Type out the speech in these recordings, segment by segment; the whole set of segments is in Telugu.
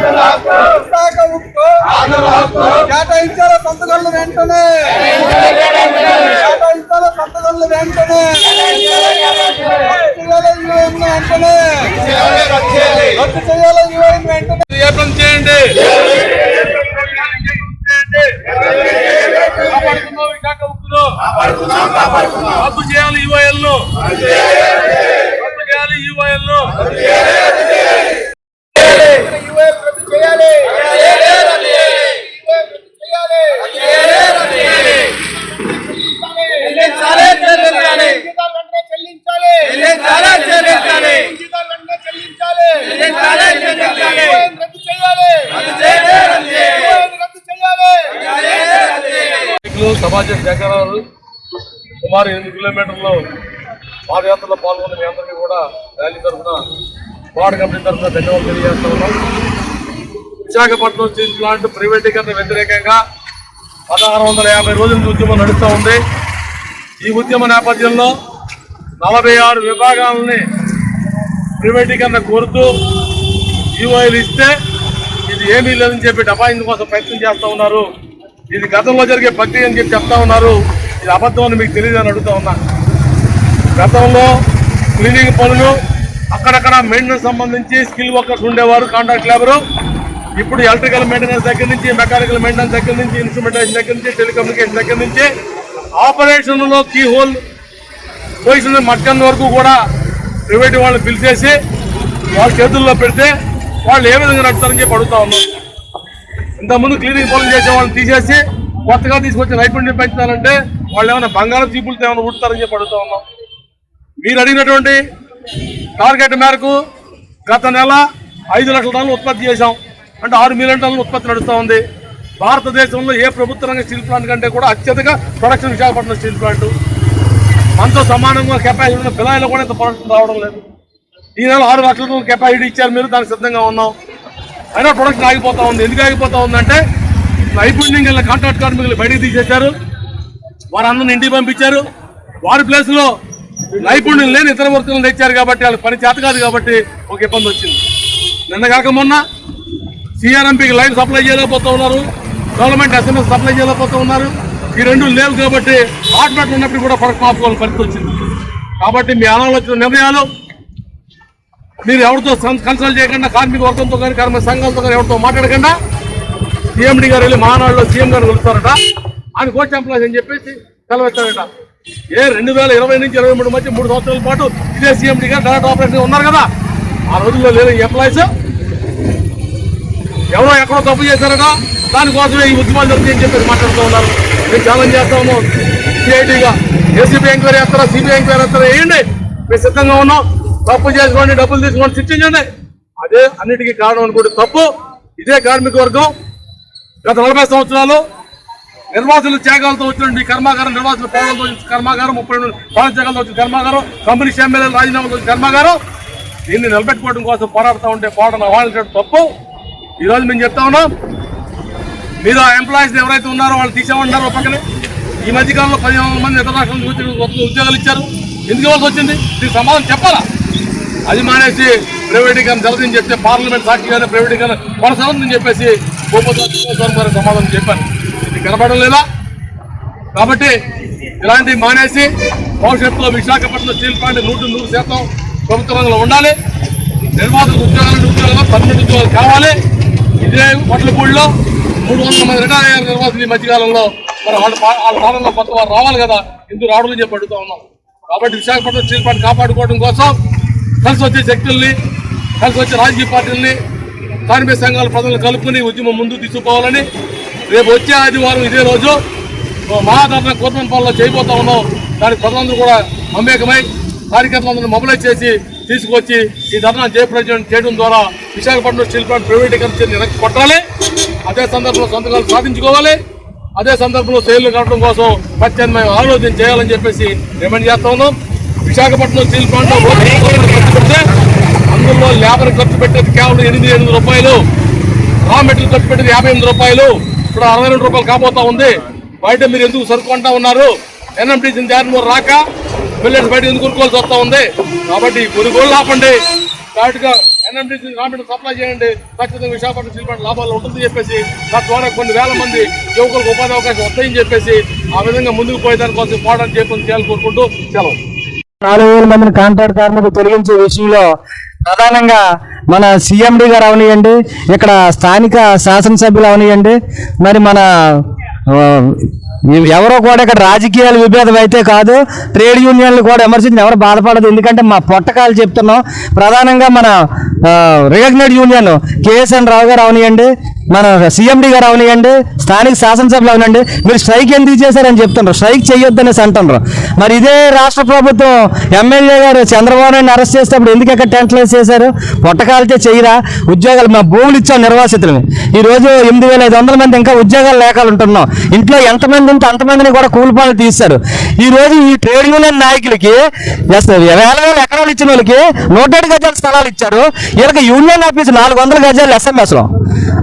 విశాఖ ఉక్కు కేటాయించాల సంతకాలు వెంటనే కేటాయించాల సంతకాలు వెంటనే వెంటనే రద్దు చేయాలి యువన్ వెంటనే చేయండి విశాఖ రద్దు చేయాలి యువఎల్ను రద్దు చేయాలి యువఎల్ను యువన్ రద్దు చేయాలి. సమాజం శేఖరాలు సుమారు ఎనిమిది కిలోమీటర్లు పాదయాత్రలో పాల్గొన్న మీ అందరికీ కూడా ర్యాలీ తరఫున వార్డు కమిటీ తరఫున ధన్యవాదాలు తెలియజేస్తా ఉన్నాం. విశాఖపట్నం స్టీల్ ప్లాంట్ ప్రైవేటీకరణ వ్యతిరేకంగా పదహారు వందల యాభై రోజుల నుంచి ఉద్యమం నడుస్తూ ఉంది. ఈ ఉద్యమ నేపథ్యంలో నలభై ఆరు విభాగాలని ప్రైవేటీకరణ కోరుతూ ఈఓఐలు ఇస్తే ఇది ఏమీ లేదని చెప్పి డబాయింగ్ కోసం ప్రయత్నం చేస్తూ ఉన్నారు. ఇది గతంలో జరిగే ప్రక్రియ అని చెప్పి చెప్తా ఉన్నారు. ఇది అబద్ధం అని మీకు తెలియదని అడుగుతా ఉన్నా. గతంలో క్లీనింగ్ పనులు అక్కడక్కడ మెయింటెనెన్స్ సంబంధించి స్కిల్ వర్కర్స్ ఉండేవారు కాంట్రాక్ట్ లేబరు ఇప్పుడు ఎలక్ట్రికల్ మెయింటెనెన్స్ దగ్గర నుంచి మెకానికల్ మెయింటెనెన్స్ దగ్గర నుంచి ఇన్స్ట్రుమెంటేషన్ దగ్గర నుంచి టెలికమ్యూనికేషన్ దగ్గర నుంచి ఆపరేషన్లో కీ హోల్ పోయిన మట్టన్ వరకు కూడా ప్రైవేట్ వాళ్ళని పిలిచేసి వాళ్ళ చేతుల్లో పెడితే వాళ్ళు ఏ విధంగా నడుస్తారని చెప్పి అడుగుతా ఉన్నాం. ఇంతకుముందు క్లీనింగ్ పనులు చేసే వాళ్ళని తీసేసి కొత్తగా తీసుకొచ్చి నైపుణ్యం పెంచుతారంటే వాళ్ళు ఏమైనా బంగారం చీపులతో ఏమైనా ఉడతారని చెప్పి అడుగుతా ఉన్నాం. మీరు అడిగినటువంటి టార్గెట్ మేరకు గత నెల ఐదు లక్షల టన్నులు ఉత్పత్తి చేశాం. అంటే ఆరు మిలియన్ టన్నుల ఉత్పత్తి నడుస్తూ ఉంది. భారతదేశంలో ఏ ప్రభుత్వ రంగ స్టీల్ ప్లాంట్ కంటే కూడా అత్యధిక ప్రొడక్షన్ విశాఖపట్నం స్టీల్ ప్లాంట్. మనతో సమానంగా కెపాసిటీ ఉన్న పిల్లలు కూడా ఇంత ప్రొడక్షన్ రావడం లేదు. ఈ నెల ఆరు లక్షల టన్నుల కెపాసిటీ ఇచ్చారు మీరు దానికి సిద్ధంగా ఉన్నాం. అయినా ప్రొడక్షన్ ఆగిపోతా ఉంది. ఎందుకు ఆగిపోతా ఉందంటే నైపుణ్యం గల కాంట్రాక్ట్ కార్మికులు బయటికి తీసేశారు. వారందరిని ఇంటికి పంపించారు. వారి ప్లేస్లో నైపుణ్యం లేని ఇతర వర్కులను తెచ్చారు కాబట్టి వాళ్ళకి పని చేత కాదు కాబట్టి ఒక ఇబ్బంది వచ్చింది. నిన్న కాక మొన్న సిఆర్ఎంపీకి లైన్ సప్లై చేయలేకపోతూ ఉన్నారు. గవర్నమెంట్ ఎస్ఎంఎస్ సప్లై చేయలేకపోతూ ఉన్నారు. ఈ రెండు లేవు కాబట్టి ఆటోమేటిక్ ఉన్నప్పుడు కూడా ఫరక్ ఆపుకోవాలని పరిస్థితి వచ్చింది. కాబట్టి మీ ఆలోచన నిర్ణయాలు. మీరు ఎవరితో సన్- కన్సల్ట్ చేయకుండా కార్మిక వర్గంతో కానీ కార్మిక సంఘాలతో కానీ ఎవరితో మాట్లాడకుండా సీఎండి గారు వెళ్ళి మానాడులో సీఎం గారు కలుస్తారట. ఆయన కోచ్ ఎంప్లాయీస్ అని చెప్పేసి సెలవెత్తారట ఏ రెండు వేల ఇరవై నుంచి ఇరవై మూడు మధ్య మూడు సంవత్సరాల పాటు ఇదే సీఎండి గారు డైరెక్ట్ ఆపరేషన్ ఉన్నారు కదా. ఆ రోజుల్లో లేదు ఎంప్లాయీస్. ఎవరో ఎక్కడో తప్పు చేశారట దానికోసమే ఈ ఉద్యమాలు జరుగుతాయని చెప్పేసి మాట్లాడుతూ ఉన్నారు. మేము ఛాలెంజ్ చేస్తాము. సిఐటీగా ఏసీబీ ఎంక్వైరీ వేస్తారా సిబిఐ ఎంక్వైరీ వేస్తారా వేయండి మేము సిద్ధంగా ఉన్నాం. తప్పు చేసుకోండి డబ్బులు తీసుకోండి శిక్షించండి. అదే అన్నిటికీ కారణం అనుకోండి తప్పు. ఇదే కార్మిక వర్గం. గత నలభై సంవత్సరాలు నిర్వాసులు త్యాగాలతో వచ్చిన కర్మాగారం నిర్వాసుల పోవడంతో వచ్చిన కర్మాగారం ముప్పై పాలన త్యాగాలతో వచ్చిన కర్మాగారం కంపెనీ ఎమ్మెల్యేలు రాజీనామాతో వచ్చిన కర్మాగారం దీన్ని నిలబెట్టుకోవడం కోసం పోరాడుతూ ఉంటే పోరాటం అవ్వాల్సిన తప్పు. ఈరోజు మేము చెప్తా ఉన్నాం మీరు ఆ ఎంప్లాయీస్ ఎవరైతే ఉన్నారో వాళ్ళు తీసేమన్నారు ఒక పక్కనే. ఈ మధ్య కాలంలో పదిహేను మంది ఇతర రాష్ట్రాల నుంచి ఉద్యోగాలు ఇచ్చారు. ఎందుకు ఇవ్వాల్సి వచ్చింది? దీనికి సమాధానం చెప్పాలా? అది మానేసి ప్రైవేటీకరణ జరగదని చెప్తే పార్లమెంట్ సాక్షిగానే ప్రైవేటీకరణ కొనసాగుతుందని చెప్పేసి గోపస్వామి సమాధానం చెప్పారు. ఇది కనపడడం లేదా? కాబట్టి ఇలాంటి మానేసి భవిష్యత్తులో విశాఖపట్నం స్టీల్ ప్లాంట్ నూట నూరు శాతం ప్రభుత్వ రంగంలో ఉండాలి. నిర్మాతలకు ఉద్యోగాలు ఉద్యోగాలు పన్నెండు ఉద్యోగాలు కావాలి. ఇదే పొట్లపూడిలో మూడు వందల మంది రిటైర్ అయ్యారు నిర్వాసులు ఈ మధ్యకాలంలో. మరి వాళ్ళ వాళ్ళ కొత్త వారు రావాలి కదా ఎందుకు రావడం చెప్పి అడుగుతా ఉన్నాం. కాబట్టి విశాఖపట్నం స్టీల్ ప్లాంట్ కాపాడుకోవడం కోసం కలిసి వచ్చే శక్తుల్ని కలిసి వచ్చే రాజకీయ పార్టీల్ని కార్మిక సంఘాల ప్రజలను కలుపుకుని ఉద్యమం ముందుకు తీసుకుపోవాలని రేపు వచ్చే ఆదివారం ఇదే రోజు మహాధరణ పనులు చేయబోతా ఉన్నాం. దానికి ప్రజలందరూ కూడా మమేకమై కార్యకర్తలందరూ మొబలైజ్ చేసి తీసుకొచ్చి ఈ ధర్నా జయప్రజం చేయడం ద్వారా విశాఖపట్నం స్టీల్ ప్లాంట్ ప్రైవేటీకరణ చేయని వెనక్కి కొట్టాలి అదే సందర్భంలో సంతకాలు సాధించుకోవాలి. అదే సందర్భంలో సేల్లు కట్టడం కోసం ప్రత్యామ్నాయం ఆలోచన చేయాలని చెప్పేసి డిమాండ్ చేస్తా ఉన్నాం. విశాఖపట్నం స్టీల్ ప్లాంట్ పెడితే అందులో లేబర్ ఖర్చు పెట్టేది కేవలం ఎనిమిది ఎనిమిది రూపాయలు. రా మెటీరియల్ ఖర్చు పెట్టేది యాభై ఎనిమిది రూపాయలు. ఇప్పుడు అరవై రెండు రూపాయలు కాబోతా ఉంది. బయట మీరు ఎందుకు సరుకు కొంటా ఉన్నారు? ఎన్ఎంటీసీ దారిలో రాక పిల్లలు బయట ఎందుకు కొనుక్కోవాల్సి వస్తా ఉంది? కాబట్టి కొనుగోలు ఆపండి. డైరెక్ట్గా ఎన్ఎండిసి రాబిట్ సప్లై చేయండి. ఖచ్చితంగా విశాఖపట్నం శిల్పాటి లాభాలు ఉంటుందని చెప్పేసి తద్వారా కొన్ని వేల మంది యువకులకు ఉపాధి అవకాశం వస్తాయని చెప్పేసి ఆ విధంగా ముందుకు పోయేదాని కోసం పోవడానికి చెప్పని చేయాలని కోరుకుంటూ సెలవు. నాలుగు వేల మందిని కాంట్రాక్ట్ కార్మికులు తొలగించే విషయంలో ప్రధానంగా మన సిఎండి గారు అవనియండి. ఇక్కడ స్థానిక శాసనసభ్యులు అవనియండి. మరి మన ఎవరో కూడా ఇక్కడ రాజకీయాలు విభేదం అయితే కాదు. ట్రేడ్ యూనియన్లు కూడా విమర్శించిన ఎవరు బాధపడదు. ఎందుకంటే మా పొట్టకాలు చెప్తున్నాం. ప్రధానంగా మన రికగ్నైడ్ యూనియన్ కేఎస్ఎన్ రావు గారు అవనియండి మన సీఎండి గారు అవనియండి స్థానిక శాసనసభలు అవనండి మీరు స్ట్రైక్ ఎందుకు చేశారని చెప్తున్నారు. స్ట్రైక్ చేయొద్దనేసి అంటున్నారు. మరి ఇదే రాష్ట్ర ప్రభుత్వం ఎమ్మెల్యే గారు చంద్రబాబు నాయుడు అరెస్ట్ చేసేటప్పుడు ఎందుకు ఎక్కడ టెంట్లు చేశారు? పొట్టకాలితే చేయరా? ఉద్యోగాలు మా భూములు ఇచ్చాం నిర్వాసితులని. ఈ రోజు ఎనిమిది వేల ఐదు వందల మంది ఇంకా ఉద్యోగాలు లేఖలు ఉంటున్నాం. ఇంట్లో ఎంతమంది ఉంటే అంతమందిని కూడా కూలి తీశారు. తీస్తారు ఈ రోజు ఈ ట్రేడ్ యూనియన్ నాయకులకి వేల వేల ఎకరాలు ఇచ్చిన వాళ్ళకి నూట ఏడు గజాల స్థలాలు ఇచ్చారు. వీళ్ళకి యూనియన్ ఆఫీస్ నాలుగు వందల గజాలు ఎస్ఎంఎస్లో.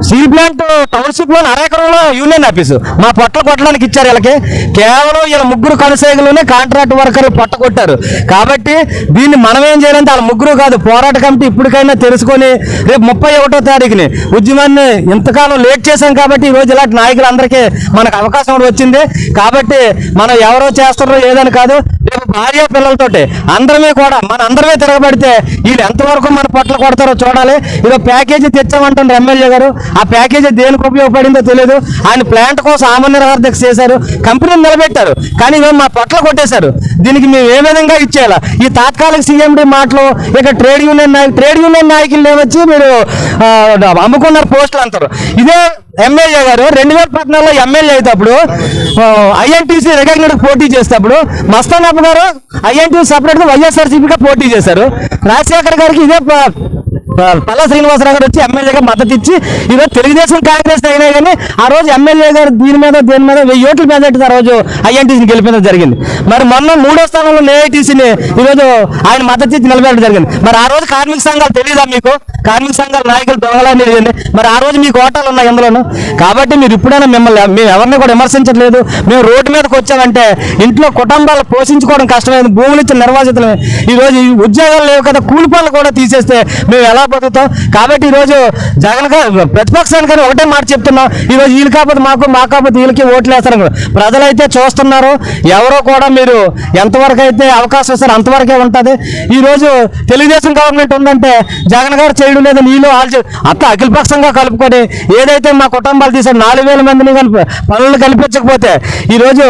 స్టీల్ ప్లాంట్ టౌన్షిప్లో అరెకరంలో యూనియన్ ఆఫీసు. మా పొట్ల కొట్టడానికి ఇచ్చారు వీళ్ళకి. కేవలం వీళ్ళ ముగ్గురు కొనసాగులోనే కాంట్రాక్ట్ వర్కర్ పొట్ట కొట్టారు. కాబట్టి దీన్ని మనం ఏం చేయాలంటే వాళ్ళ ముగ్గురు కాదు పోరాట కమిటీ ఇప్పటికైనా తెలుసుకొని రేపు ముప్పై ఒకటో తారీఖుని ఉద్యమాన్ని ఇంతకాలం లేట్ చేశాం కాబట్టి ఈ రోజు ఇలాంటి నాయకులందరికీ మనకు అవకాశం కూడా వచ్చింది. కాబట్టి మనం ఎవరో చేస్తున్నారో ఏదని కాదు రేపు భార్య పిల్లలతోటి అందరమే కూడా మన అందరమే తిరగబడితే వీళ్ళు ఎంతవరకు మన పొట్ల కొడతారో చూడాలి. ఇదో ప్యాకేజీ తెచ్చామంటారు ఎమ్మెల్యే గారు. ఆ ప్యాకేజీ దేనికి ఉపయోగపడిందో తెలియదు ఆయన ప్లాంట్ కోసం ఆమనిర్వార్థక చేశారు. కంపెనీని నిలబెట్టారు. కానీ ఇవాళ మా పొట్ల కొట్టేశారు. దీనికి మేము ఏ విధంగా ఇచ్చేయాలా? ఈ తాత్కాలిక సీఎండి మాటలు ఇక ట్రేడ్ యూనియన్ నాయకు ట్రేడ్ యూనియన్ నాయకులు వచ్చి మీరు అమ్ముకున్నారు పోస్టులు అంటారు. ఇదే ఎమ్మెల్యే గారు రెండు వేల పద్నాలుగులో ఎమ్మెల్యే అయినప్పుడు ఐఎన్టీసీ రికగ్నైడ్ పోటీ చేసేటప్పుడు మస్తానప్ప గారు ఐఎన్టీసీ సపరేట్గా వైఎస్ఆర్సీపీగా పోటీ చేశారు. రాజశేఖర్ గారికి ఇదే ప- పల్లా శ్రీనివాసరావు గారు వచ్చి ఎమ్మెల్యేగా మద్దతు ఇచ్చి ఈరోజు తెలుగుదేశం కాంగ్రెస్ అయినా కానీ ఆ రోజు ఎమ్మెల్యే గారు దీని మీద దీని మీద వెయ్యి ఓట్లు మెజార్టీ ఆ రోజు ఐఎన్టీసీని గెలిపించడం జరిగింది. మరి మొన్న మూడో స్థానంలో ఏఐటీసీని ఈరోజు ఆయన మద్దతు ఇచ్చి నిలబెట్టడం జరిగింది. మరి ఆ రోజు కార్మిక సంఘాలు తెలియదా మీకు? కార్మిక సంఘాల నాయకులు దొంగలని తెలియదు మరి ఆ రోజు మీకు ఓటాలు ఉన్నాయి అందులోను? కాబట్టి మీరు ఇప్పుడైనా మిమ్మల్ని మేము ఎవరిని కూడా విమర్శించట్లేదు. మేము రోడ్డు మీదకి వచ్చామంటే ఇంట్లో కుటుంబాలు పోషించుకోవడం కష్టమైంది భూములు ఇచ్చిన నిర్వాసితులమే. ఈరోజు ఈ ఉద్యోగాలు లేవు కదా కూలి పనులు కూడా తీసేస్తే మేము ఎలా బతుకుతాం కాబట్టి ఈ రోజు జగన్ ప్రతిపక్షానికి కానీ ఒకటే మాట చెప్తున్నాం. ఈ రోజు వీళ్ళు కాకపోతే మాకు మా కాకపోతే వీళ్ళకి ఓట్లు వేస్తారు ప్రజలైతే చూస్తున్నారు. ఎవరో కూడా మీరు ఎంతవరకు అయితే అవకాశం ఇస్తారు అంతవరకే ఉంటుంది. ఈ రోజు తెలుగుదేశం గవర్నమెంట్ ఉందంటే జగన్ గారు చేయడం లేదు నీళ్ళు వాళ్ళు అంత అఖిలపక్షంగా కలుపుకొని ఏదైతే మా కుటుంబాలు తీసారు నాలుగు వేల మందిని కలిపి పనులు కల్పించకపోతే ఈ రోజు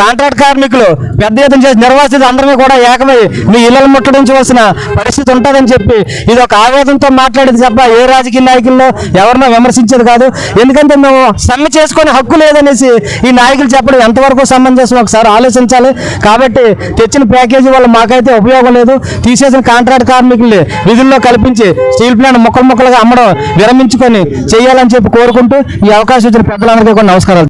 కాంట్రాక్ట్ కార్మికులు పెద్ద ఎత్తున చేసి నిర్వాసిత అందరినీ కూడా ఏకమై మీ ఇళ్ళను ముట్టడించవలసిన పరిస్థితి ఉంటుందని చెప్పి ఇది ఒక ఆవేదన ఆవేదనతో మాట్లాడేది తప్ప ఏ రాజకీయ నాయకుల్లో ఎవరినో విమర్శించేది కాదు. ఎందుకంటే మేము సమ్మె చేసుకునే హక్కు లేదనేసి ఈ నాయకులు చెప్పడం ఎంతవరకు సమంజసం? ఒకసారి ఆలోచించాలి. కాబట్టి తెచ్చిన ప్యాకేజీ వల్ల మాకైతే ఉపయోగం లేదు. తీసేసిన కాంట్రాక్ట్ కార్మికుల్ని విధుల్లో కల్పించి స్టీల్ ప్లాంట్ ముక్కలు ముక్కలుగా అమ్మడం విరమించుకొని చేయాలని చెప్పి కోరుకుంటూ ఈ అవకాశం ఇచ్చిన పెద్దలందరికీ కూడా నమస్కారాలు.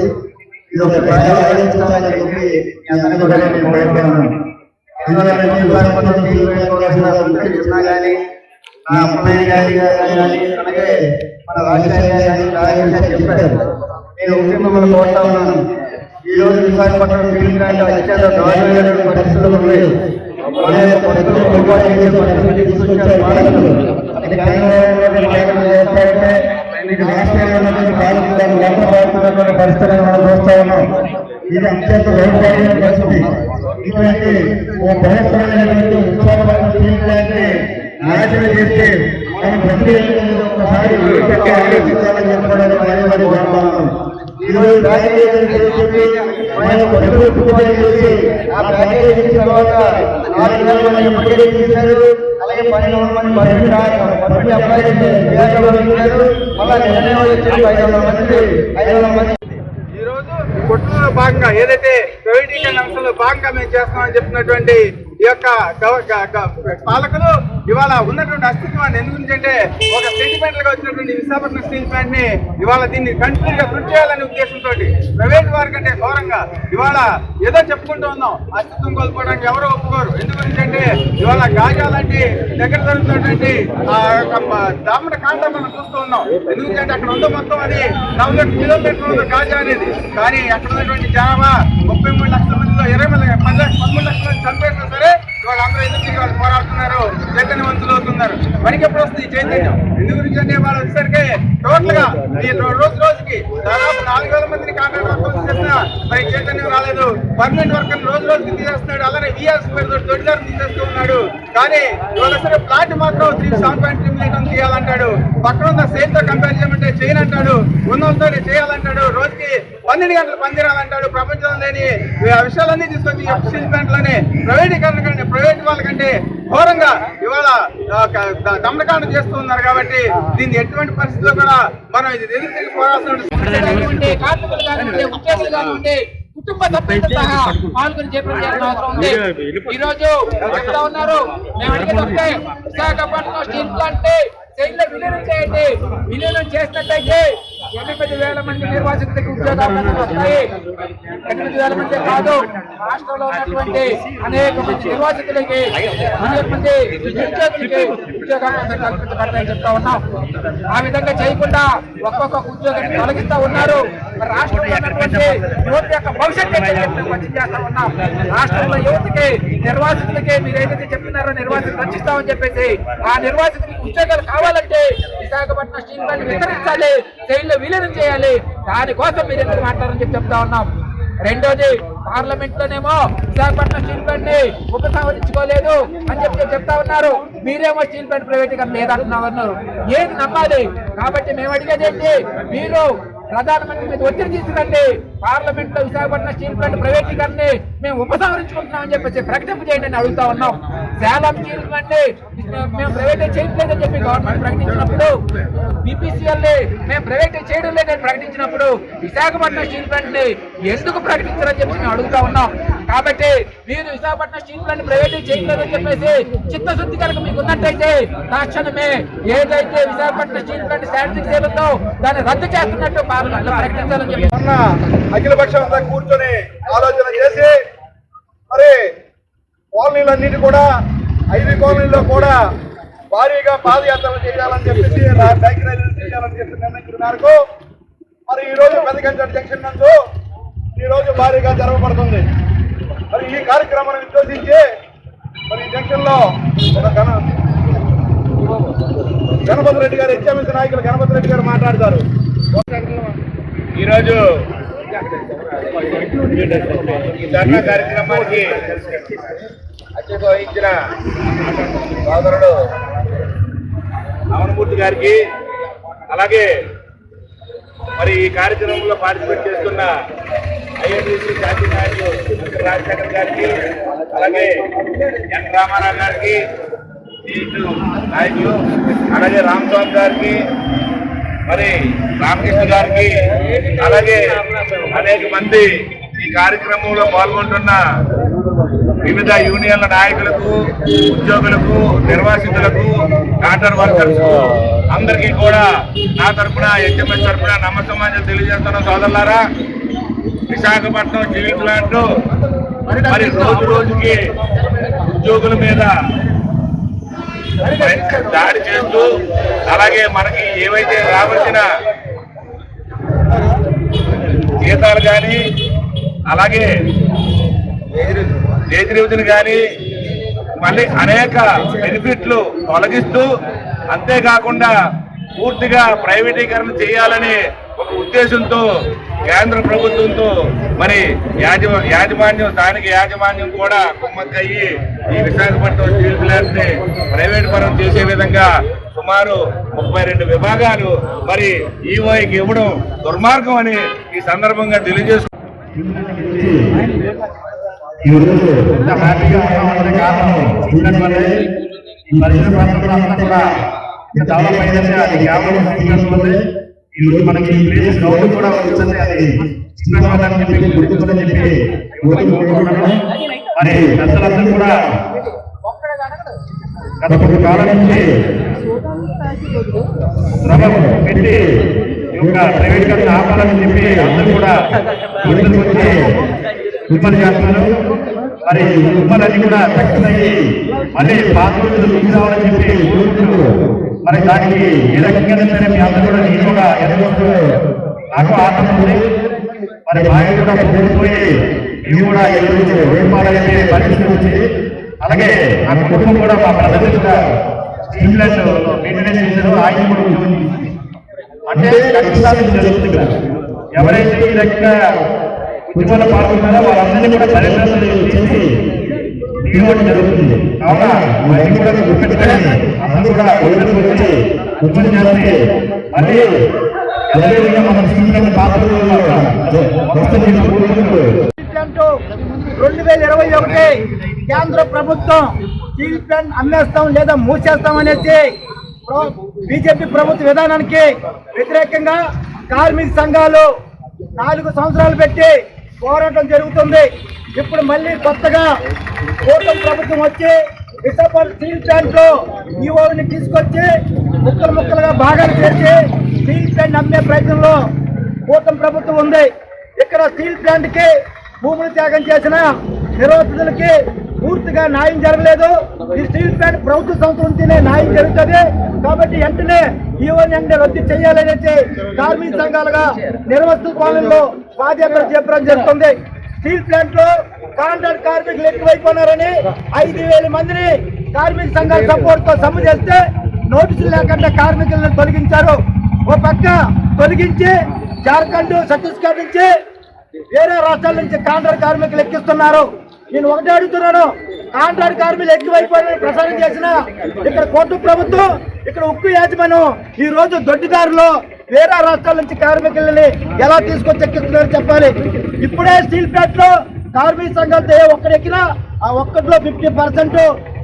చెప్పి ఇది ఒక పెద్ద చెప్పి నేను కానీ నా అమ్మాయి గారి కానీ అలాగే మన రాజధాని గారి చెప్పారు నేను కోరుతా ఉన్నాను ఈ రోజు విశాఖపట్నం ఫీల్డ్ ప్లాంట్ అత్యంత పరిస్థితులు ఉన్నాయి పరిస్థితులు తీసుకొచ్చారు అది చేస్తారంటే మీకు ఉన్నటువంటి పాలకులు దాన్ని లోపడుతున్నటువంటి పరిస్థితులను మనం చూస్తా ఉన్నాం. ఇది అత్యంత దౌర్భాగ్యమైన పరిస్థితి. ఇటువంటి ఓ పవిత్రమైనటువంటి విశాఖపట్నం ఫీల్డ్ ప్లాంట్ నాశనం చేస్తే మనం ప్రతి ఒక్కసారి ఆలోచించాలని చెప్పడానికి మరీ మరీ ప్యాకేజీ చేసి చేసి ఆ ప్యాకేజీ ఇచ్చిన తర్వాత ఆ ఇప్పటికే తీశారు. అలాగే పన్నెండు మంది అప్లై చేశారు మళ్ళీ వచ్చి ఐదు వందల మంది ఐదు వందల మంది ఈ రోజు భాగంగా ఏదైతే ప్రైవేటీకరణ అంశంలో భాగంగా మేము చేస్తామని చెప్పినటువంటి ఈ యొక్క పాలకులు ఇవాళ ఉన్నటువంటి అస్తిత్వాన్ని ఎందుకంటే ఒక సెంటిమెంటల్గా వచ్చినటువంటి విశాఖపట్నం స్టీల్ ప్లాంట్ని ఇవాళ దీన్ని కంటిన్యూ గా కృషి చేయాలనే ఉద్దేశంతో ప్రైవేట్ వారి కంటే ఘోరంగా ఇవాళ ఏదో చెప్పుకుంటూ ఉన్నాం. అస్తిత్వం కోల్పోవడానికి ఎవరో ఒప్పుకోరు. ఎందుకంటే ఇవాళ గాజా లాంటి దగ్గర జరుగుతున్నటువంటి ఆ యొక్క మ- దామడ కాండం మనం చూస్తూ ఉన్నాం. ఎందుకంటే అక్కడ ఉందో మొత్తం అది నలభై కిలోమీటర్లు ఉంది గాజా అనేది. కానీ అక్కడ ఉన్నటువంటి జనాభా ముప్పై మూడు లక్షల మందిలో ఇరవై పది పదమూడు లక్షల మంది చనిపోయినా సరే వాళ్ళందరూ ఎందుకు వాళ్ళు పోరాడుతున్నారు? చైతన్యవంతులు అవుతున్నారు. మనకి ఎప్పుడు వస్తుంది చైతన్యం? ఎందు గురించి అంటే వాళ్ళు వచ్చేసరికి టోటల్గా ఈ రోజు రోజుకి దాదాపు నాలుగు వేల మందిని కాంట్రాక్ట్ వర్కర్స్ చేస్తున్నా మరి చైతన్యం రాలేదు. పర్మనెంట్ వర్కర్ రోజు రోజుకి తీసేస్తున్నాడు. అలానే విఎస్ తొడిదారు తీసేస్తూ ఉన్నాడు. కానీ వాళ్ళ సరే ప్లాంట్ మాత్రం three seven point three million తీయాలంటాడు పక్కన ఉన్న సేల్తో కంపేర్ చేయమంటే చేయనంటాడు ఉన్నోళ్ళతో చేయాలంటాడు. రోజుకి పన్నెండు గంటలు పనిచేయాలంటాడు ప్రపంచంలో లేని ఆ విషయాలన్నీ తీసుకొచ్చి స్టీల్ ప్లాంట్లోనే ప్రైవేటీకరణ కంటే ప్రైవేట్ వాళ్ళకంటే ఘోరంగా ఇవాళ దమనకాండ చేస్తూ ఉన్నారు కాబట్టి దీన్ని ఎటువంటి పరిస్థితుల్లో కూడా మనం ఇది ఎదురు కార్మికులు కానివ్వండి ఉద్యోగులు కానివ్వండి కుటుంబ సభ్యులతో సహా పాల్గొని చేపట్టాల్సిన అవసరం ఉంది. ఈ రోజు చెప్తా ఉన్నారు? మేము ఒకటే. విశాఖపట్నం స్టీల్ ప్లాంట్ చైన్లో విలీనం చేయండి. విలీనం చేసినట్లయితే ఎనిమిది వేల మంది నిర్వాసితులకు ఉద్యోగ అవకాశాలు వస్తాయి. ఎనిమిది వేల మంది కాదు. రాష్ట్రంలో ఉన్నటువంటి అనేక మంది నిర్వాసితులకి అనేక మంది ఉద్యోగులకి ఉద్యోగ అవకాశాలు కల్పించబడతాయని చెప్తా ఉన్నాం. ఆ విధంగా చేయకుండా ఒక్కొక్క ఉద్యోగాన్ని తొలగిస్తా ఉన్నారు. రాష్ట్రంలో ఉన్నటువంటి యువత యొక్క భవిష్యత్తు చేస్తా ఉన్నాం. రాష్ట్రంలో యువతకి నిర్వాసితులకి మీరు ఏదైతే చెప్తున్నారో నిర్వాసితులు రక్షిస్తామని చెప్పేసి ఆ నిర్వాసితులకి ఉద్యోగాలు కావాలంటే విశాఖపట్నం స్టీల్ ప్లాంట్ విస్తరించాలి. జైల్లో విలీనం చేయాలి. దానికోసం మీరు ఎందుకు మాట్లాడని చెప్పి చెప్తా ఉన్నాం. రెండోది పార్లమెంట్ లోనేమో విశాఖపట్నం స్టీల్ ప్లాంట్ని ఉపసంహరించుకోలేదు అని చెప్పి చెప్తా ఉన్నారు. మీరేమో స్టీల్ ప్లాంట్ ప్రైవేటీకరణ లేదంటున్నారు ఏది నమ్మాలి? కాబట్టి మేము అడిగేది ఏంటి? మీరు ప్రధానమంత్రి మీద ఒత్తిడి తీసుకురండి పార్లమెంట్లో విశాఖపట్నం స్టీల్ ప్లాంట్ ప్రైవేటీకరణని మేము ఉపసంహరించుకుంటున్నామని చెప్పేసి ప్రకటింపు చేయండి అని అడుగుతా ఉన్నాం. సేలం స్టీల్ ప్లాంట్ మేము ప్రైవేటైజ్ చేయట్లేదని చెప్పి గవర్నమెంట్ ప్రకటించినప్పుడు బీపీసీఎల్ మేము ప్రైవేటైజ్ చేయడం లేదని ప్రకటించినప్పుడు విశాఖపట్నం స్టీల్ ప్లాంట్ని ఎందుకు ప్రకటించారని చెప్పి మేము అడుగుతా ఉన్నాం. కాబట్టి మీరు విశాఖపట్నం స్టీల్ ప్లాంట్ ప్రైవేట్ చేయలేదని చెప్పేసి చిత్తశుద్ధి కనుక మీకు ఉన్నట్టయితే తక్షణమే ఏదైతే విశాఖపట్నం స్టీల్ ప్లాంట్ స్ట్రాటజిక్ దాన్ని రద్దు చేస్తున్నట్టు పార్లమెంట్ ప్రకటించాలని చెప్పి అఖిలపక్షం అంతా కూర్చొని ఆలోచన చేసి మరి కాలనీలన్నిటి కూడా ఐదు కాలనీల్లో కూడా భారీగా పాదయాత్రలు చేయాలని చెప్పేసి బైక్ ర్యాలీలు చేయాలని చెప్పి నిర్ణయించిన మేరకు మరి ఈ రోజు జంక్షన్ నందు ఈ రోజు భారీగా జరగబడుతుంది. మరి ఈ కార్యక్రమాన్ని ఉద్దేశించి మరి ఈ జంక్షన్లో ఒక ఘన గణపతి రెడ్డి గారు హెచ్ఎంఎస్ నాయకులు గణపతి రెడ్డి గారు మాట్లాడతారు. ఈరోజు ఈ ధర్నా కార్యక్రమానికి అధ్యక్షత వహించిన సోదరుడు రావణమూర్తి గారికి అలాగే మరి ఈ కార్యక్రమంలో పార్టిసిపేట్ చేస్తున్న ఐఎన్టీసీ జాతీయ నాయకులు రాజశేఖర్ గారికి అలాగే ఎన్ రామారావు గారికి నాయకులు అలాగే రామస్వామి గారికి మరి రామకృష్ణ గారికి అలాగే అనేక మంది ఈ కార్యక్రమంలో పాల్గొంటున్న వివిధ యూనియన్ల నాయకులకు ఉద్యోగులకు నిర్వాసితులకు కాంటర్ వర్కర్స్ అందరికీ కూడా నా తరపున హెచ్ఎంఎస్ తరఫున నమస్సమాజం తెలియజేస్తున్న సోదరులారా విశాఖపట్నం స్టీల్ ప్లాంట్ మరి రోజు రోజుకి ఉద్యోగుల మీద దాడి చేస్తూ అలాగే మనకి ఏవైతే రావాల్సిన జీతాలు కానీ అలాగే చేతిరివిధులు కానీ మళ్ళీ అనేక బెనిఫిట్లు తొలగిస్తూ అంతేకాకుండా పూర్తిగా ప్రైవేటీకరణ చేయాలని ఒక ఉద్దేశంతో కేంద్ర ప్రభుత్వంతో మరి యాజమా యాజమాన్యం స్థానిక యాజమాన్యం కూడా కుమ్మక్కయ్యి ఈ విశాఖపట్నం స్టీల్ ప్లాంట్ని ప్రైవేట్ పరం చేసే విధంగా సుమారు ముప్పై రెండు విభాగాలు మరి ఈవోఐకి ఇవ్వడం దుర్మార్గం అని ఈ సందర్భంగా తెలియజేసుకు ఈరోజు ఇంత హ్యాపీగా ఉండడానికి కారణం ఈ పరిసర ప్రాంతంలో కూడా డెవలప్ అయిందంటే అది కేవలం వల్లే ఈ మనకి ప్లేస్ గౌరవం కూడా వచ్చింది. అది స్పీకర్ అని చెప్పి గుర్తుందని చెప్పి మరి పెద్దలందరూ కూడా గత కొన్ని కాలం నుంచి పెట్టి యొక్క ఆపాలని చెప్పి అందరూ కూడా ముందుకు వచ్చి ఉమ్మడి చేస్తున్నారు మరి ఉమ్మలన్నీ కూడా సక్సెస్ మళ్ళీ పాత రోజులు రావాలని చెప్పి మరి దానికి ఏ రకంగా సరే మీ అందరూ కూడా నేను కూడా ఎదుర్కొంటూ నాకు ఆసక్తి ఉంది. మరి బాగా కూడా కోల్పోయి ఇవి కూడా ఎదురు వేపాలనే పరిస్థితి వచ్చింది అలాగే నా కుటుంబం కూడా మా బ్రదర్ కూడా స్టీల్ ప్లాంట్ మెయింటెనెన్స్ చేశారు ఆయన కూడా ఉద్యోగం చేశారు. అంటే జరుగుతుంది. ఎవరైతే ఈ రకంగా ఉద్యమంలో పాల్గొన్నారో వాళ్ళందరినీ కూడా పరిశ్రమలు చేసి జరుగుతుంది కావున ఇవన్నీ కూడా గుర్తించుకొని అందరూ కూడా ఒళ్ళకి వచ్చి ఉద్యమం చేస్తే మళ్ళీ అదే విధంగా మనం స్టీల్ ప్లాంట్ అంటూ రెండు వేల ఇరవై ఒకటి కేంద్ర ప్రభుత్వం స్టీల్ ప్లాంట్ అమ్మేస్తాం లేదా మూసేస్తాం అనేసి బీజేపీ ప్రభుత్వ విధానానికి వ్యతిరేకంగా కార్మిక సంఘాలు నాలుగు సంవత్సరాలు పెట్టి పోరాటం జరుగుతుంది. ఇప్పుడు మళ్ళీ కొత్తగా కూటమి ప్రభుత్వం వచ్చి డిసెంబర్ స్టీల్ ప్లాంట్లో ఈఓని తీసుకొచ్చి ముక్కలు ముక్కలుగా భాగాలు చేసి స్టీల్ ప్లాంట్ అమ్మే ప్రయత్నంలో కూటమి ప్రభుత్వం ఉంది. ఇక్కడ స్టీల్ ప్లాంట్కి భూములు త్యాగం చేసిన నిరోధితులకి పూర్తిగా న్యాయం జరగలేదు. ఈ స్టీల్ ప్లాంట్ ప్రభుత్వ సంస్థ ఉంటేనే న్యాయం జరుగుతుంది. కాబట్టి వెంటనే ఈవోని రద్దు చేయాలనేసి కార్మిక సంఘాలుగా నిర్వస్తు పాలనలో పాదయాత్ర చేపడం జరుగుతుంది. స్టీల్ ప్లాంట్లో కాంట్రాక్ట్ కార్మికులు ఎక్కువైపోయినారని ఐదు వేల మందిని కార్మిక సంఘాల సపోర్ట్తో సమ్మె చేస్తే నోటీసులు లేకుండా కార్మికులను తొలగించారు. ఓ పక్క తొలగించి జార్ఖండ్ ఛత్తీస్గఢ్ నుంచి వేరే రాష్ట్రాల నుంచి కాంట్రాక్ట్ కార్మికులు ఎక్కిస్తున్నారు. నేను ఒకటే అడుగుతున్నాను కాంట్రాక్ట్ కార్మికులు ఎక్కువైపోయిన ప్రసారం చేసిన ఇక్కడ కోర్టు ప్రభుత్వం ఇక్కడ ఉక్కు యాజమాన్యం ఈ రోజు దొడ్డిదారులు వేరే రాష్ట్రాల నుంచి కార్మికులని ఎలా తీసుకొచ్చి ఎక్కిస్తున్నారో చెప్పాలి. ఇప్పుడే స్టీల్ ప్లాంట్లో కార్మిక సంఘాలతో ఏ ఒక్కడెక్కినా ఆ ఒక్కటిలో ఫిఫ్టీ పర్సెంట్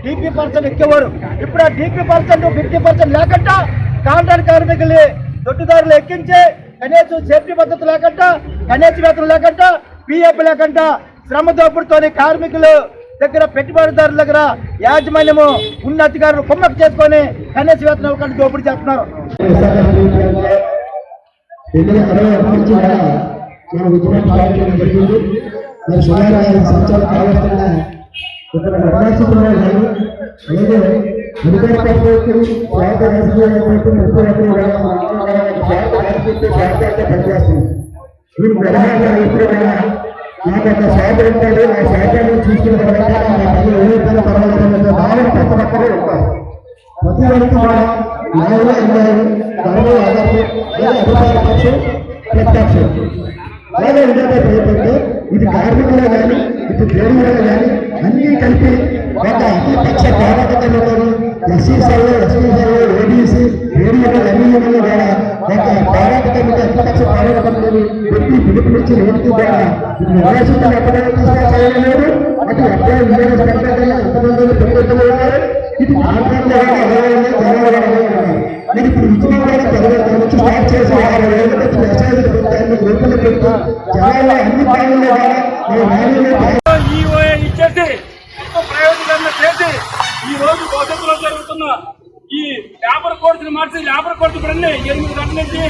డీపీ పర్సెంట్ ఎక్కేవారు. ఇప్పుడు ఆ డీపీ పర్సెంట్ ఫిఫ్టీ పర్సెంట్ లేకుండా కాంట్రాక్ట్ కార్మికుల్ని దొడ్డిదారులు ఎక్కించి కనీసం సేఫ్టీ భద్రత లేకుండా కనీస వేతనం లేకుండా పిఎఫ్ లేకుండా శ్రమ దోపుడుతోని కార్మికులు దగ్గర పెట్టుబడిదారుల దగ్గర యాజమాన్యము ఉన్న అధికారులు కుమ్మకు చేసుకొని కనీస వేతనం ఇవ్వకుండా దోపిడీ చేస్తున్నారు. రెండు వేల జరిగింది. మరి సుమారు ఐదు సంవత్సరాలు ఇక్కడ నిర్వాసితులు ప్రధానంగా ఇప్పుడు నాకు ఒక స్వార్థం ఉంటాడు ఆ స్వార్థాన్ని చూసుకున్న తర్వాత నా పనులు ఏ పర్వాలేదు భావన ప్రతి ఒక్కరూ ఉంటారు ప్రతి ఒక్కరు కూడా న్యాయంగా ఉన్నారు ప్రత్యక్షం అలాగే ఏంటంటే ఇది కార్మికులు కానీ ఇది దేవుడు కానీ అన్నీ కలిపి ఒక అతిపక్ష పోరాటంలో SC cell ST cell OBC రేడియోలు అన్ని కూడా ఒక పోరాట కమిటీ అతిపక్ష పోరాట కమిటీని పెట్టి పిలుపునిచ్చి రేటు కూడా ఇది నిర్వాసితులు ఎక్కడైనా అటు ఇండియన్ సెక్రటరీ ఎంతమంది పెట్టుకుంటున్నారు ఇది ఇప్పుడు నుంచి స్టార్ట్ చేసి ఆరు వేల మెసేజ్ పెట్టాను గ్రూపులు జనాల్లో అన్ని కూడా మేము ఇచ్చేసి చేసి ఈ రోజు భవిష్యత్తులో జరుగుతున్న ఈ లేబర్ కోర్స్ మార్చి లేబర్ కోర్స్ ఇప్పుడు అన్ని ఎనిమిది గంటల నుంచి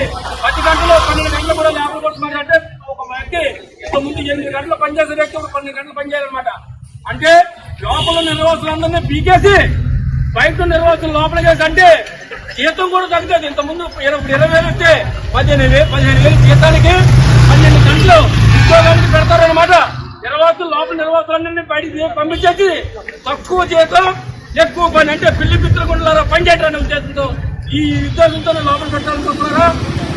పది గంటలు పన్నెండు గంటలు కూడా లేబర్ కోర్స్ మార్చి అంటే ఒక వ్యక్తి ఇంత ముందు ఎనిమిది గంటలు పనిచేసే వ్యక్తి ఒక పన్నెండు గంటలు పనిచేయాలన్నమాట అంటే లోపల నిర్వాసులందరినీ పీకేసి బయట నిర్వాసులు లోపల వేసి అంటే జీతం కూడా తగ్గుతుంది. ఇంత ముందు ఇరవై ఇరవై వేలు వస్తే పదిహేను వేలు పదిహేను వేలు జీతానికి పన్నెండు గంటలు ఉద్యోగానికి పెడతారనమాట నిర్వాసులు లోపల నిర్వాసులన్నీ బయటికి పంపించేసి తక్కువ జీతం ఎక్కువ పని అంటే పిల్లి పిత్రులు గుండెలారా ఉద్దేశంతో ఈ ఉద్దేశంతో లోపల పెట్టాలనుకుంటున్నారా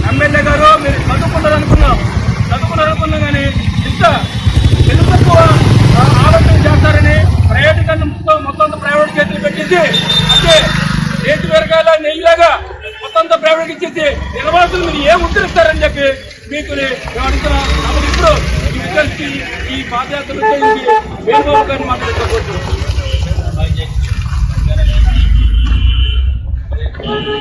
ఎమ్మెల్యే గారు మీరు చదువుకున్నారు అనుకున్నాం. చదువుకున్నారు అనుకున్నాం కానీ ఇంత తెలుగు తక్కువ ఆలోచన చేస్తారని ప్రైవేటీకరణ మొత్తం మొత్తం ప్రైవేట్ చేతులు పెట్టేసి అంటే రేటు పెరగాల నెయ్యిలాగా మొత్తం అంతా ప్రైవేట్ ఇచ్చేసి నిర్వాసులు మీరు ఏం ఉద్ధరిస్తారని చెప్పి మీకు అడుగుతున్నాం. ఇప్పుడు ఈ విద్యార్థి ఈ పాదయాత్ర వేణుగోపాల్ గారిని మాట్లాడుకోవచ్చు. ఈరోజు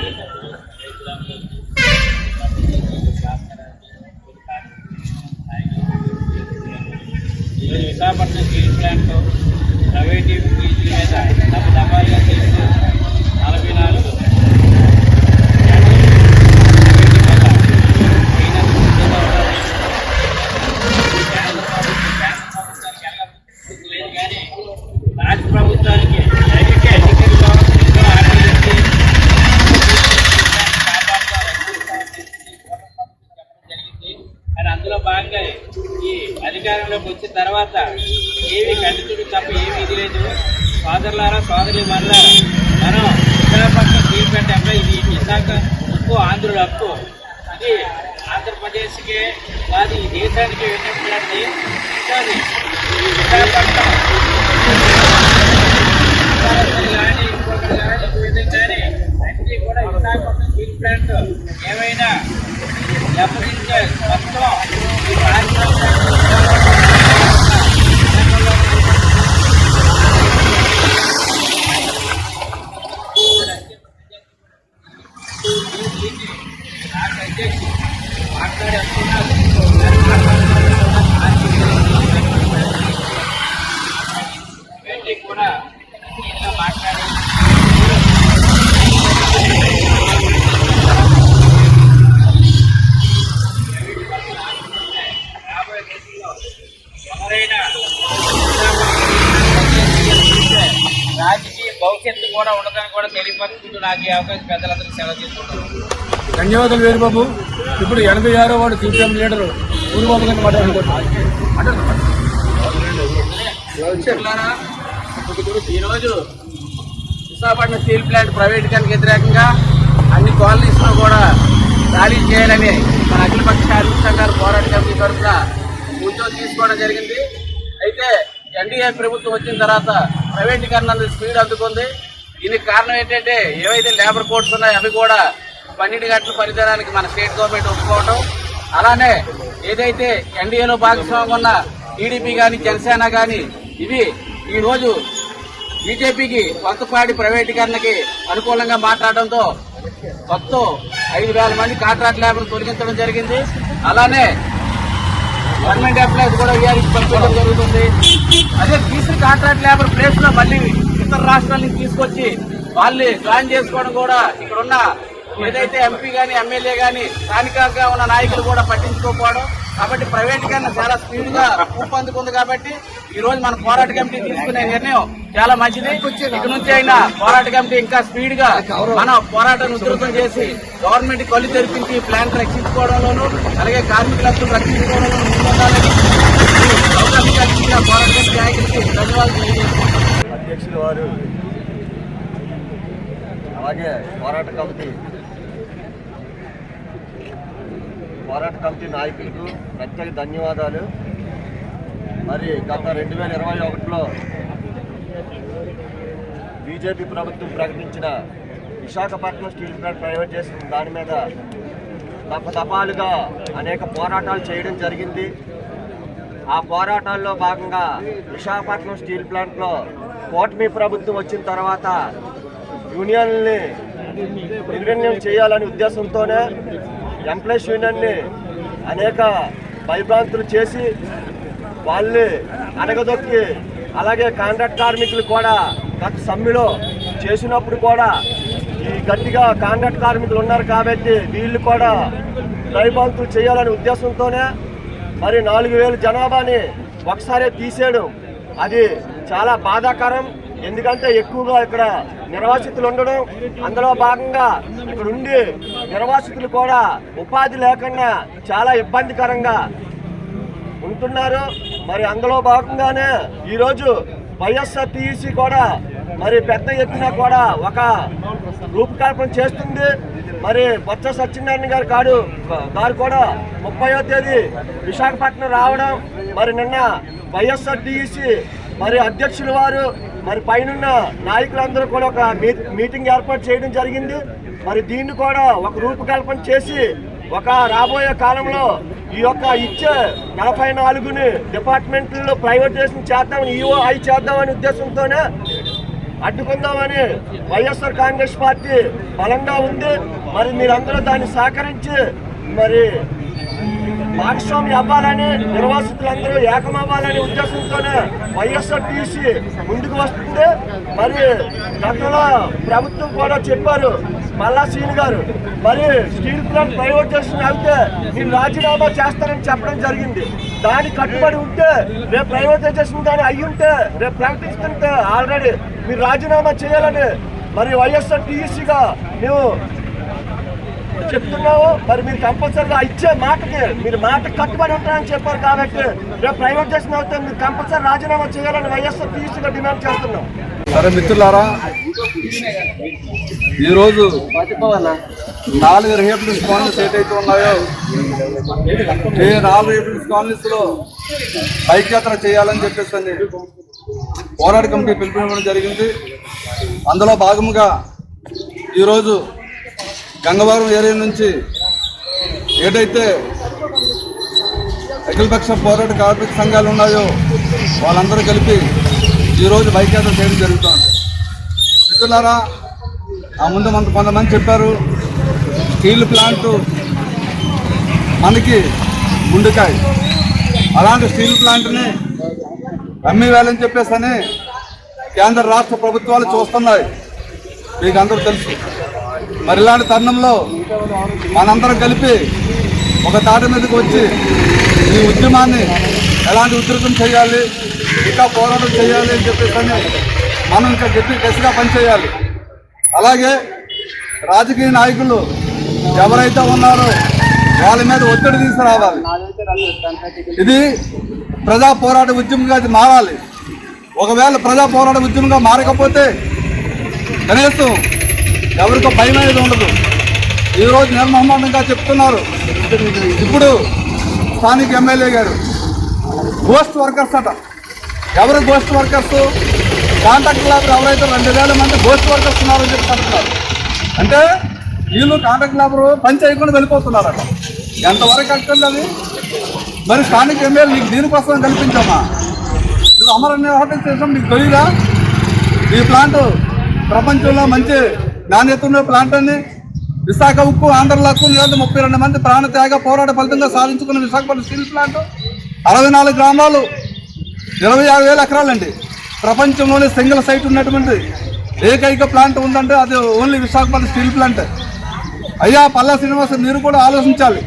విశాఖపట్నం స్టీల్ ప్లాంట్ ప్రైవేట్ పీజీ మీద డబ్బు దఫాలుగా చేస్తూ నాలుగు భాగంగా ఈ అధికారంలోకి వచ్చిన తర్వాత ఏమి కంటితుడు తప్ప ఏమీ ఇది లేదు సోదరులారా సోదరి వల్లారా మనం విశాఖపట్నం స్టీల్ ప్లాంట్ అంటే ఇది విశాఖ ఉప్పు ఆంధ్రుల హక్కు ఇది ఆంధ్రప్రదేశ్కి కాదు ఈ దేశానికి వెళ్ళినటువంటి ఇంకోది ఈ విశాఖపట్నం విశాఖపట్నం కానీ ఇంకొకటి కానీ ఇంకో విధంగా కానీ అన్నీ కూడా విశాఖపట్నం స్టీల్ ప్లాంట్ ఏమైనా దెబ్బతింటే మొత్తం ఈ మాట్లాడి కూడా ఇలా మాట్లాడి రాబోయే రోజుల్లో ఎవరైనా రాజకీయ భవిష్యత్తు కూడా ఉండదని కూడా తెలియపరుచుకుంటూ నాకు ఈ అవకాశం పెద్దలందరికీ సెలవు తీసుకుంటున్నాను ధన్యవాదాలు వీరబాబు ఇప్పుడు ఎనభై ఆరో వాడు సిపిఎం లీడరు ఊరుబాబు గారిని మాట్లాడుకుంటున్నాను ఈరోజు విశాఖపట్నం స్టీల్ ప్లాంట్ ప్రైవేటీకరణకు వ్యతిరేకంగా అన్ని కాలనీస్లో కూడా ర్యాలీ చేయాలని మన అఖిలపక్ష కార్మిక సంఘాల పోరాట కమిటీ తరఫున ఉద్యోగం తీసుకోవడం జరిగింది. అయితే ఎన్డీఏ ప్రభుత్వం వచ్చిన తర్వాత ప్రైవేటీకరణ స్పీడ్ అందుకుంది. దీనికి కారణం ఏంటంటే ఏవైతే లేబర్ కోడ్స్ ఉన్నాయో అవి కూడా పన్నెండు గంటల పనితనానికి మన స్టేట్ గవర్నమెంట్ ఒప్పుకోవడం అలానే ఏదైతే ఎన్డీఏలో భాగస్వామ్యం ఉన్న టీడీపీ కానీ జనసేన కానీ ఇవి ఈరోజు బీజేపీకి వంతపాడి ప్రైవేటీకరణకి అనుకూలంగా మాట్లాడడంతో మొత్తం ఐదు వేల మంది కాంట్రాక్ట్ లేబర్ తొలగించడం జరిగింది. అలానే గవర్నమెంట్ ఎంప్లాయీస్ కూడా వీఆర్కి పంపించడం జరుగుతుంది. అదే తీసిన కాంట్రాక్ట్ లేబర్ ప్లేస్లో మళ్ళీ ఇతర రాష్ట్రాల నుంచి తీసుకొచ్చి వాళ్ళు జాయిన్ చేసుకోవడం కూడా ఇక్కడున్న ఏదైతే ఎంపీ గాని ఎమ్మెల్యే గాని స్థానికంగా ఉన్న నాయకులు కూడా పట్టించుకోకపోవడం కాబట్టి ప్రైవేటీకరణ చాలా స్పీడ్గా ఊపందుకుంది కాబట్టి ఈ రోజు మన పోరాట కమిటీ తీసుకునే నిర్ణయం చాలా మంచిది. ఇక నుంచి అయినా పోరాట కమిటీ ఇంకా స్పీడ్గా మన పోరాటాన్ని ఉధృతం చేసి గవర్నమెంట్ కళ్ళు తెరిపించి ప్లాంట్ రక్షించుకోవడంలోనూ అలాగే కార్మికులకు రక్షించుకోవడంలో ముందుండాలని పోరాట కమిటీ నాయకులకి ధన్యవాదాలు అధ్యక్షుల వారు అలాగే పోరాట కమిటీ పోరాట కమిటీ నాయకులకు ప్రత్యేక ధన్యవాదాలు. మరి గత రెండు వేల ఇరవై ఒకటిలో బీజేపీ ప్రభుత్వం ప్రకటించిన విశాఖపట్నం స్టీల్ ప్లాంట్ ప్రైవేట్ చేసిన దాని మీద తపతపాలుగా అనేక పోరాటాలు చేయడం జరిగింది. ఆ పోరాటాల్లో భాగంగా విశాఖపట్నం స్టీల్ ప్లాంట్లో కూటమి ప్రభుత్వం వచ్చిన తర్వాత యూనియన్ని నిర్వీణ్యం చేయాలనే ఉద్దేశంతోనే ఎంప్లాయీస్ యూనియన్ని అనేక భయభ్రాంతులు చేసి వాళ్ళని అడగదొక్కి అలాగే కాంట్రాక్ట్ కార్మికులు కూడా గత సమ్మెలో చేసినప్పుడు కూడా ఈ గట్టిగా కాంట్రాక్ట్ కార్మికులు ఉన్నారు కాబట్టి వీళ్ళు కూడా భయభ్రాంతులు చేయాలనే ఉద్దేశంతోనే మరి నాలుగు వేల జనాభాని ఒకసారి తీసేయడం అది చాలా బాధాకరం. ఎందుకంటే ఎక్కువగా ఇక్కడ నిర్వాసితులు ఉండడం అందులో భాగంగా ఇక్కడ ఉండి నిర్వాసితులు కూడా ఉపాధి లేకుండా చాలా ఇబ్బందికరంగా ఉంటున్నారు. మరి అందులో భాగంగానే ఈరోజు వైఎస్ఆర్ టీసీ కూడా మరి పెద్ద ఎత్తున కూడా ఒక రూపకల్పన చేస్తుంది. మరి బొత్స సత్యనారాయణ గారు కాడు గారు కూడా ముప్పయో తేదీ విశాఖపట్నం రావడం మరి నిన్న వైఎస్ఆర్ టీసీ మరి అధ్యక్షుల వారు మరి పైనున్న నాయకులందరూ కూడా ఒక మీ- మీటింగ్ ఏర్పాటు చేయడం జరిగింది. మరి దీన్ని కూడా ఒక రూపకల్పన చేసి ఒక రాబోయే కాలంలో ఈ యొక్క ఇచ్చే నలభై నాలుగుని డిపార్ట్మెంట్లో ప్రైవేటైజేషన్ చేద్దామని ఈఓ ఐ చేద్దామనే ఉద్దేశంతోనే అడ్డుకుందామని వైఎస్ఆర్ కాంగ్రెస్ పార్టీ బలంగా ఉంది. మరి మీరందరూ దాన్ని సహకరించి మరి భాగస్వామి అవ్వాలని నిర్వాసితులందరూ ఏకమవ్వాలనే ఉద్దేశంతోనే వైఎస్ఆర్ టీసీ ముందుకు వస్తుంది. మరి గతంలో ప్రభుత్వం కూడా చెప్పారు మల్లా సీని గారు మరి స్టీల్ ప్లాంట్ ప్రైవేటైజేషన్ అయితే మీరు రాజీనామా చేస్తారని చెప్పడం జరిగింది. దాని కట్టుబడి ఉంటే రేపు ప్రైవేటైజేషన్ కానీ అయ్యి ఉంటే రేపు ప్రకటిస్తుంటే ఆల్రెడీ మీరు రాజీనామా చేయాలని మరి వైఎస్ఆర్ టీసీగా మేము చెప్తున్నాము మరి మీరు కంపల్సరీగా ఇచ్చే మాటకి మీరు మాట కట్టుబడి ఉంటారని చెప్పారు కాబట్టి రేపు ప్రైవేటైజేషన్ అవుతే మీరు కంపల్సరీ రాజీనామా చేయాలని వైఎస్ఆర్ పీఎస్గా డిమాండ్ చేస్తున్నాం. సరే మిత్రులారా ఈరోజు నాలుగు రిహేబిలిటేషన్ కాలనీస్ ఏదైతే ఉన్నాయో ఏ నాలుగు రిహేబిలిటేషన్ కాలనీస్లో బైక్యాత్ర చేయాలని చెప్పేసి పోరాట కమిటీ పిలుపునివ్వడం జరిగింది. అందులో భాగముగా ఈరోజు గంగవరం ఏరియా నుంచి ఏదైతే అఖిలపక్ష పోరాట కార్మిక సంఘాలు ఉన్నాయో వాళ్ళందరూ కలిపి ఈరోజు బైక్యాత్ర చేయడం జరుగుతుంది. మిత్రులారా ఆ ముందు మన కొంతమంది చెప్పారు స్టీల్ ప్లాంట్ మనకి గుండెకాయ అలాంటి స్టీల్ ప్లాంట్ని అమ్మివేయాలని చెప్పేసి అని కేంద్ర రాష్ట్ర ప్రభుత్వాలు చూస్తున్నాయి. మీకు అందరూ తెలుసు. మరిలాంటి తరుణంలో మనందరం కలిపి ఒక తాటి మీదకి వచ్చి ఈ ఉద్యమాన్ని ఎలాంటి ఉధృతం చేయాలి ఇంకా పోరాటం చేయాలి అని చెప్పేసి మనం ఇంకా గట్టి గట్టిగా పనిచేయాలి. అలాగే రాజకీయ నాయకులు ఎవరైతే ఉన్నారో వాళ్ళ మీద ఒత్తిడి తీసుకురావాలి. ఇది ప్రజా పోరాట ఉద్యమంగా అది మారాలి. ఒకవేళ ప్రజా పోరాట ఉద్యమంగా మారకపోతే కనీసం ఎవరికో భయం అనేది ఉండదు. ఈరోజు నిర్మహమాటంగా చెప్తున్నారు. ఇప్పుడు స్థానిక ఎమ్మెల్యే గారు గోస్ట్ వర్కర్స్ అట. ఎవరు గోస్ట్ వర్కర్స్ కాంట్రాక్ట్ లేబర్ ఎవరైతే రెండు వేల మంది గోస్ట్ వర్కర్స్ ఉన్నారని చెప్పి అంటున్నారు అంటే వీళ్ళు కాంట్రాక్ట్ లేబర్ పని చేయకుండా వెళ్ళిపోతున్నారట. ఎంతవరకు అక్కర్లేదు అది? మరి స్థానిక ఎమ్మెల్యే నీకు దీనికోసం కల్పించామా? నువ్వు అమర హోటల్ చేసాం నీకు తెలియదా ఈ ప్లాంట్ ప్రపంచంలో మంచి నాణ్యత ఉన్న ప్లాంట్ అని విశాఖ ఉక్కు ఆంధ్రలో హక్కు ముప్పై రెండు మంది ప్రాణ త్యాగ పోరాట ఫలితంగా సాధించుకున్న విశాఖపట్నం స్టీల్ ప్లాంట్. అరవై నాలుగు గ్రామాలు ఇరవై ఆరు వేల ఎకరాలండి. ప్రపంచంలోనే సింగిల్ సైట్ ఉన్నటువంటి ఏకైక ప్లాంట్ ఉందంటే అది ఓన్లీ విశాఖపట్నం స్టీల్ ప్లాంట్. అయ్యా పల్లా శ్రీనివాస మీరు కూడా ఆలోచించాలి.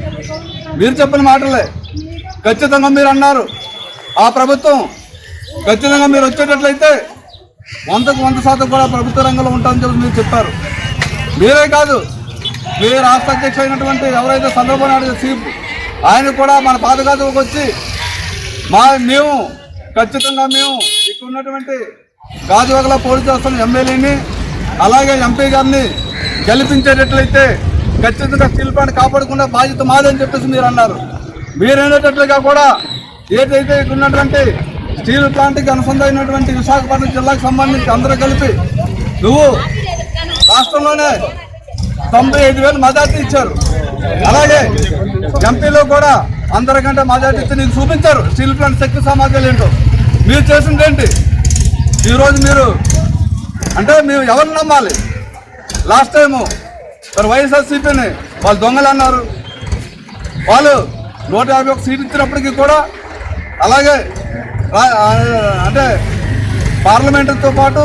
మీరు చెప్పిన మాటలే. ఖచ్చితంగా మీరు అన్నారు. ఆ ప్రభుత్వం ఖచ్చితంగా మీరు వచ్చేటట్లయితే వందకు వంద శాతం కూడా ప్రభుత్వ రంగంలో ఉంటామని చెప్పి మీరు చెప్పారు. మీరే కాదు. మీరే రాష్ట్ర అధ్యక్షుడు అయినటువంటి ఎవరైతే చంద్రబాబు నాయుడు సీఎం ఆయన కూడా మన పాదఘాతకు వచ్చి మా మేము ఖచ్చితంగా మేము ఇక్కడ ఉన్నటువంటి గాజువాకలో పోటీ చేస్తున్న ఎమ్మెల్యేని అలాగే ఎంపీ గారిని గెలిపించేటట్లయితే ఖచ్చితంగా స్టీల్ ప్లాంట్ కాపాడకుండా బాధ్యత మాదని చెప్పేసి మీరు అన్నారు. మీరు అనేటట్లుగా కూడా ఏదైతే ఇక్కడ ఉన్నటువంటి స్టీల్ ప్లాంట్కి అనుసంధానమైనటువంటి విశాఖపట్నం జిల్లాకు సంబంధించి అందరూ కలిపి నువ్వు రాష్ట్రంలోనే తొంభై ఐదు వేలు మెజార్టీ ఇచ్చారు. అలాగే ఎంపీలో కూడా అందరికంటే మెజార్టీ ఇచ్చి నీకు చూపించారు. స్టీల్ ప్లాంట్ శక్తి సమాజాలు ఏంటో. మీరు చేసింది ఏంటి? ఈరోజు మీరు అంటే మేము ఎవరిని నమ్మాలి? లాస్ట్ టైము మరి వైఎస్ఆర్సీపీని వాళ్ళు దొంగలు అన్నారు. వాళ్ళు నూట యాభై ఒక సీట్ ఇచ్చినప్పటికీ కూడా అలాగే అంటే పార్లమెంటుతో పాటు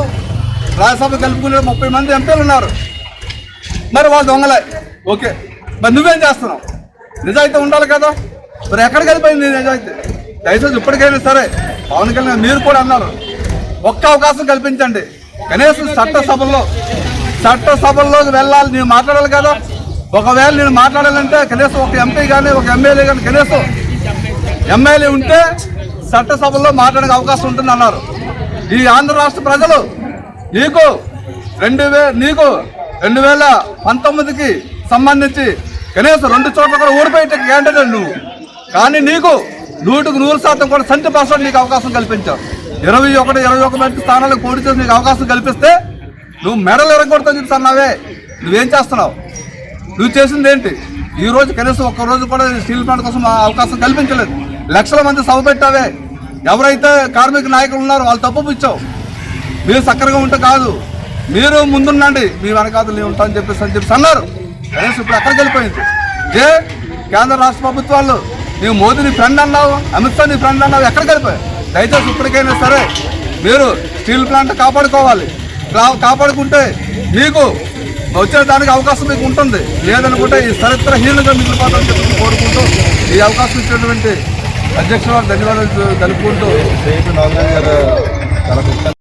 రాజ్యసభ కలుపుకునే ముప్పై మంది ఎంపీలు ఉన్నారు. మరి వాళ్ళు దొంగలే. ఓకే. మరి నువ్వేం చేస్తున్నావు? నిజాయితీ ఉండాలి కదా. మరి ఎక్కడికి వెళ్ళిపోయింది నిజాయితీ? దయచేసి ఇప్పటికైనా సరే పవన్ కళ్యాణ్ మీరు కూడా అన్నారు. ఒక్క అవకాశం కల్పించండి. కనీసం చట్టసభల్లో చట్టసభల్లోకి వెళ్ళాలి నేను మాట్లాడాలి కదా. ఒకవేళ నేను మాట్లాడాలంటే కనీసం ఒక ఎంపీ కానీ ఒక ఎమ్మెల్యే కానీ కనీసం ఎమ్మెల్యే ఉంటే చట్టసభల్లో మాట్లాడే అవకాశం ఉంటుంది అన్నారు ఈ ఆంధ్ర రాష్ట్ర ప్రజలు నీకు రెండు వే నీకు రెండు వేల పంతొమ్మిదికి సంబంధించి కనీసం రెండు చోట్ల కూడా ఓడిపోయేట క్యాండిడేట్ నువ్వు. కానీ నీకు నూటికి నూరు శాతం కూడా సెంటు పర్సెంట్ నీకు అవకాశం కల్పించావు ఇరవై ఒకటి ఇరవై ఒక మంది స్థానాలకు పోటీ చేసి నీకు అవకాశం కల్పిస్తే నువ్వు మెడలు ఎరగొడతావు చెప్తున్నావే నువ్వేం చేస్తున్నావు? నువ్వు చేసింది ఏంటి? ఈ రోజు కనీసం ఒక్క రోజు కూడా స్టీల్ ప్లాంట్ కోసం అవకాశం కల్పించలేదు. లక్షల మంది సభ పెట్టావే. ఎవరైతే కార్మిక నాయకులు ఉన్నారో వాళ్ళు తప్పు ఇచ్చావు మీరు సక్కరగా ఉంటే కాదు. మీరు ముందుండండి. మీ వెనకాదు నేను ఉంటానని చెప్పేసి అని చెప్పేసి అన్నారు. కనీసం ఇప్పుడు ఎక్కడికి వెళ్ళిపోయింది. ఏ కేంద్ర రాష్ట్ర ప్రభుత్వాలు నీవు మోదీని ఫ్రెండ్ అన్నావు అమిత్ షా నీ ఫ్రెండ్ అన్నావు ఎక్కడికి వెళ్ళిపోయావు? దయచేసి ఇప్పటికైనా సరే మీరు స్టీల్ ప్లాంట్ కాపాడుకోవాలి. కాపాడుకుంటే మీకు వచ్చే దానికి అవకాశం మీకు ఉంటుంది. లేదనుకుంటే ఈ చరిత్రహీనంగా మిగిలిపోతామని చెప్పి కోరుకుంటూ ఈ అవకాశం ఇచ్చినటువంటి అధ్యక్షుల ధన్యవాదాలు తెలుపుకుంటూ